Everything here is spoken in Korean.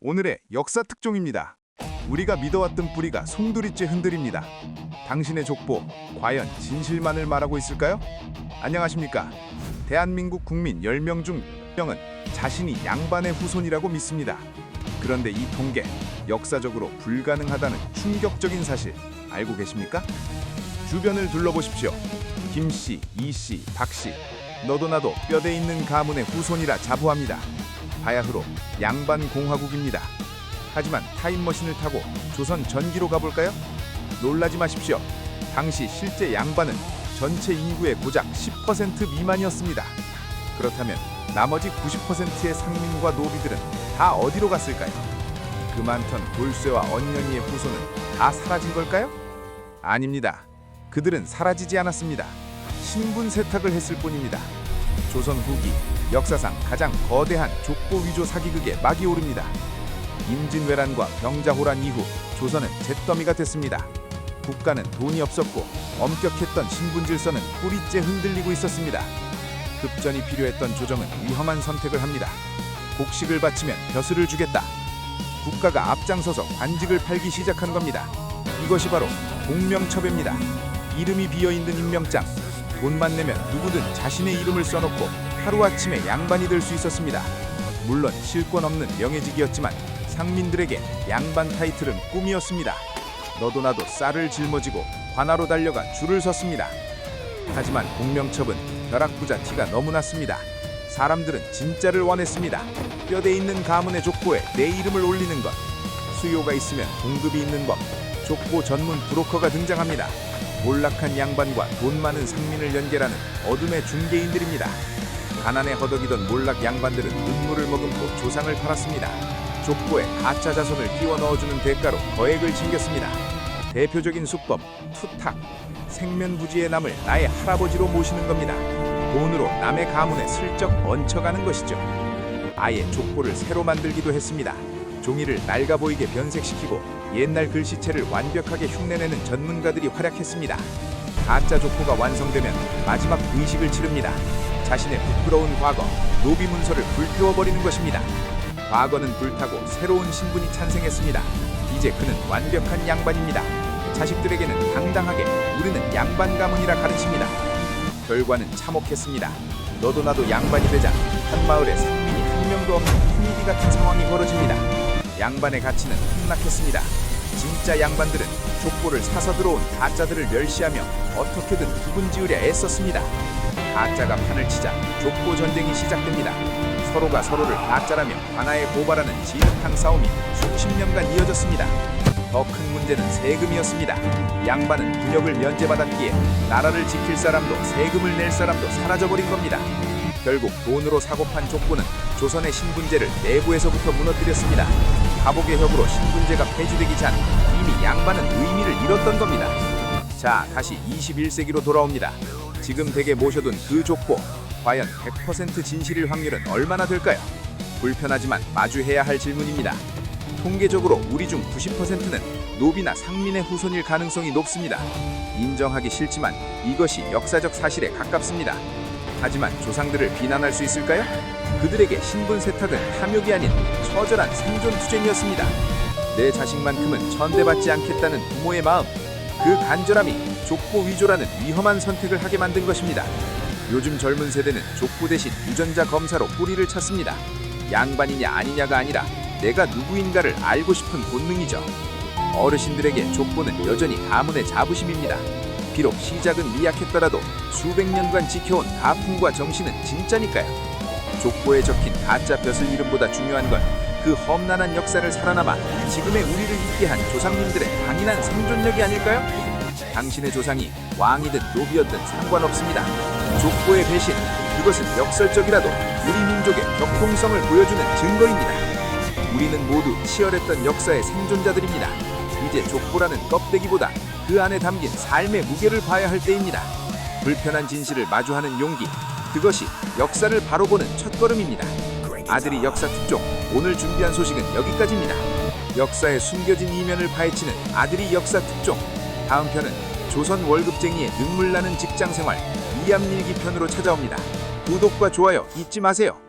오늘의 역사 특종입니다. 우리가 믿어왔던 뿌리가 송두리째 흔들립니다. 당신의 족보 과연 진실만을 말하고 있을까요? 안녕하십니까? 대한민국 국민 10명 중 1명은 자신이 양반의 후손이라고 믿습니다. 그런데 이 통계 역사적으로 불가능하다는 충격적인 사실 알고 계십니까? 주변을 둘러보십시오. 김 씨, 이 씨, 박 씨, 너도 나도 뼈대 있는 가문의 후손이라 자부합니다. 바야흐로 양반 공화국입니다. 하지만 타임머신을 타고 조선 전기로 가볼까요? 놀라지 마십시오. 당시 실제 양반은 전체 인구의 고작 10% 미만이었습니다. 그렇다면 나머지 90%의 상민과 노비들은 다 어디로 갔을까요? 그 많던 돌쇠와 언년이의 후손은 다 사라진 걸까요? 아닙니다. 그들은 사라지지 않았습니다. 신분 세탁을 했을 뿐입니다. 조선 후기 역사상 가장 거대한 족보 위조 사기극에 막이 오릅니다. 임진왜란과 병자호란 이후 조선은 잿더미가 됐습니다. 국가는 돈이 없었고 엄격했던 신분 질서는 뿌리째 흔들리고 있었습니다. 급전이 필요했던 조정은 위험한 선택을 합니다. 곡식을 바치면 벼슬을 주겠다. 국가가 앞장서서 관직을 팔기 시작한 겁니다. 이것이 바로 공명첩입니다. 이름이 비어있는 임명장. 돈만 내면 누구든 자신의 이름을 써놓고 하루아침에 양반이 될 수 있었습니다. 물론 실권 없는 명예직이었지만 상민들에게 양반 타이틀은 꿈이었습니다. 너도 나도 쌀을 짊어지고 관하로 달려가 줄을 섰습니다. 하지만 공명첩은 벼락부자 티가 너무 났습니다. 사람들은 진짜를 원했습니다. 뼈대 있는 가문의 족보에 내 이름을 올리는 것. 수요가 있으면 공급이 있는 법. 족보 전문 브로커가 등장합니다. 몰락한 양반과 돈 많은 상민을 연결하는 어둠의 중개인들입니다. 가난에 허덕이던 몰락 양반들은 눈물을 머금고 조상을 팔았습니다. 족보에 가짜 자손을 끼워 넣어주는 대가로 거액을 챙겼습니다. 대표적인 수법 투탁 생면부지의 남을 나의 할아버지로 모시는 겁니다. 돈으로 남의 가문에 슬쩍 얹혀가는 것이죠. 아예 족보를 새로 만들기도 했습니다. 종이를 낡아 보이게 변색시키고 옛날 글씨체를 완벽하게 흉내내는 전문가들이 활약했습니다. 가짜 족보가 완성되면 마지막 의식을 치릅니다. 자신의 부끄러운 과거, 노비 문서를 불태워버리는 것입니다. 과거는 불타고 새로운 신분이 찬생했습니다. 이제 그는 완벽한 양반입니다. 자식들에게는 당당하게 우리는 양반 가문이라 가르칩니다. 결과는 참혹했습니다. 너도 나도 양반이 되자 한 마을에 상민이 한 명도 없는 fun이디 같은 상황이 벌어집니다. 양반의 가치는 폭락했습니다. 진짜 양반들은 족보를 사서 들어온 가짜들을 멸시하며 어떻게든 구분 지으려 애썼습니다. 가짜가 판을 치자 족보 전쟁이 시작됩니다. 서로가 서로를 가짜라며 관아에 고발하는 진흙탕 싸움이 수십 년간 이어졌습니다. 더 큰 문제는 세금이었습니다. 양반은 군역을 면제받았기에 나라를 지킬 사람도 세금을 낼 사람도 사라져버린 겁니다. 결국 돈으로 사고판 족보는 조선의 신분제를 내부에서부터 무너뜨렸습니다. 가복의 혁으로 신분제가 폐지되기 전 이미 양반은 의미를 잃었던 겁니다. 자, 다시 21세기로 돌아옵니다. 지금 댁에 모셔둔 그 족보, 과연 100% 진실일 확률은 얼마나 될까요? 불편하지만 마주해야 할 질문입니다. 통계적으로 우리 중 90%는 노비나 상민의 후손일 가능성이 높습니다. 인정하기 싫지만 이것이 역사적 사실에 가깝습니다. 하지만 조상들을 비난할 수 있을까요? 그들에게 신분 세탁은 탐욕이 아닌 처절한 생존 투쟁이었습니다. 내 자식만큼은 천대받지 않겠다는 부모의 마음, 그 간절함이 족보 위조라는 위험한 선택을 하게 만든 것입니다. 요즘 젊은 세대는 족보 대신 유전자 검사로 뿌리를 찾습니다. 양반이냐 아니냐가 아니라 내가 누구인가를 알고 싶은 본능이죠. 어르신들에게 족보는 여전히 가문의 자부심입니다. 비록 시작은 미약했더라도 수백 년간 지켜온 가풍과 정신은 진짜니까요. 족보에 적힌 가짜 벼슬 이름보다 중요한 건 그 험난한 역사를 살아남아 지금의 우리를 있게 한 조상님들의 강인한 생존력이 아닐까요? 당신의 조상이 왕이든 노비였든 상관없습니다. 족보의 배신, 그것은 역설적이라도 우리 민족의 격통성을 보여주는 증거입니다. 우리는 모두 치열했던 역사의 생존자들입니다. 이제 족보라는 껍데기보다 그 안에 담긴 삶의 무게를 봐야 할 때입니다. 불편한 진실을 마주하는 용기, 그것이 역사를 바로 보는 첫걸음입니다. 아들이 역사 특종, 오늘 준비한 소식은 여기까지입니다. 역사의 숨겨진 이면을 파헤치는 아들이 역사 특종. 다음 편은 조선 월급쟁이의 눈물 나는 직장 생활 이암일기 편으로 찾아옵니다. 구독과 좋아요 잊지 마세요.